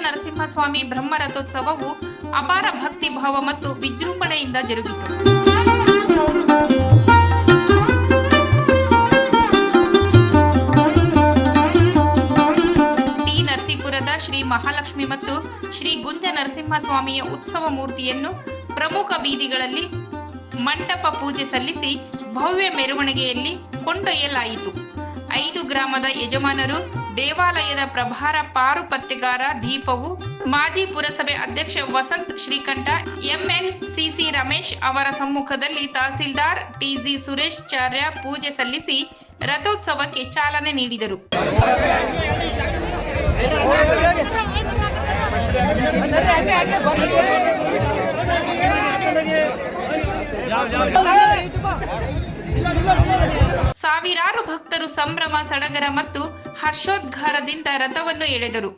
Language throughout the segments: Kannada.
ನರಸಿಂಹಸ್ವಾಮಿ ಬ್ರಹ್ಮರಥೋತ್ಸವವು ಅಪಾರ ಭಕ್ತಿ ಭಾವ ಮತ್ತು ವಿಜೃಂಭಣೆಯಿಂದ ಜರುಗಿತು. ನರಸೀಪುರದ ಶ್ರೀ ಮಹಾಲಕ್ಷ್ಮಿ ಮತ್ತು ಶ್ರೀ ಗುಂಜ ನರಸಿಂಹಸ್ವಾಮಿಯ ಉತ್ಸವ ಮೂರ್ತಿಯನ್ನು ಪ್ರಮುಖ ಬೀದಿಗಳಲ್ಲಿ ಮಂಟಪ ಪೂಜೆ ಸಲ್ಲಿಸಿ ಭವ್ಯ ಮೆರವಣಿಗೆಯಲ್ಲಿ ಕೊಂಡೊಯ್ಯಲಾಯಿತು. ಐದು ಗ್ರಾಮದ ಯಜಮಾನರು ದೇವಾಲಯದ ಪ್ರಭಾರ ಪಾರುಪತ್ತೆಗಾರ ದೀಪವು ಮಾಜಿ ಪುರಸಭೆ ಅಧ್ಯಕ್ಷ Vasant Srikanta M N C C Ramesh ಅವರ ಸಮ್ಮುಖದಲ್ಲಿ ತಹಸೀಲ್ದಾರ್ ಟಿಜಿ ಸುರೇಶ್ ಚಾರ್ಯ ಪೂಜೆ ಸಲ್ಲಿಸಿ ರಥೋತ್ಸವಕ್ಕೆ ಚಾಲನೆ ನೀಡಿದರು. ಭಕ್ತರು ಸಂಭ್ರಮ, ಸಡಗರ ಮತ್ತು ಹರ್ಷೋದ್ಘಾರದಿಂದ ರಥವನ್ನು ಎಳೆದರು.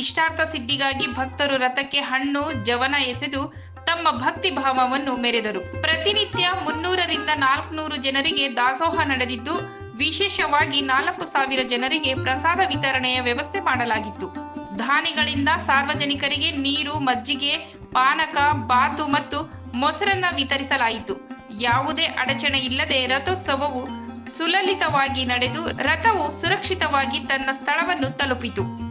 ಇಷ್ಟಾರ್ಥ ಸಿದ್ಧಿಗಾಗಿ ಭಕ್ತರು ರಥಕ್ಕೆ ಹಣ್ಣು, ಜವನ ಎಸೆದು ತಮ್ಮ ಭಕ್ತಿ ಭಾವವನ್ನು ಮೆರೆದರು. ಪ್ರತಿನಿತ್ಯ ಮುನ್ನೂರರಿಂದ ನಾಲ್ಕುನೂರು ಜನರಿಗೆ ದಾಸೋಹ ನಡೆದಿದ್ದು ವಿಶೇಷವಾಗಿ ನಾಲ್ಕು ಸಾವಿರ ಜನರಿಗೆ ಪ್ರಸಾದ ವಿತರಣೆಯ ವ್ಯವಸ್ಥೆ ಮಾಡಲಾಗಿತ್ತು. ದಾನಿಗಳಿಂದ ಸಾರ್ವಜನಿಕರಿಗೆ ನೀರು, ಮಜ್ಜಿಗೆ, ಪಾನಕ, ಬಾತು ಮತ್ತು ಮೊಸರನ್ನ ವಿತರಿಸಲಾಯಿತು. ಯಾವುದೇ ಅಡಚಣೆ ಇಲ್ಲದೆ ರಥೋತ್ಸವವು ಸುಲಲಿತವಾಗಿ ನಡೆದು ರಥವು ಸುರಕ್ಷಿತವಾಗಿ ತನ್ನ ಸ್ಥಳವನ್ನು ತಲುಪಿತು.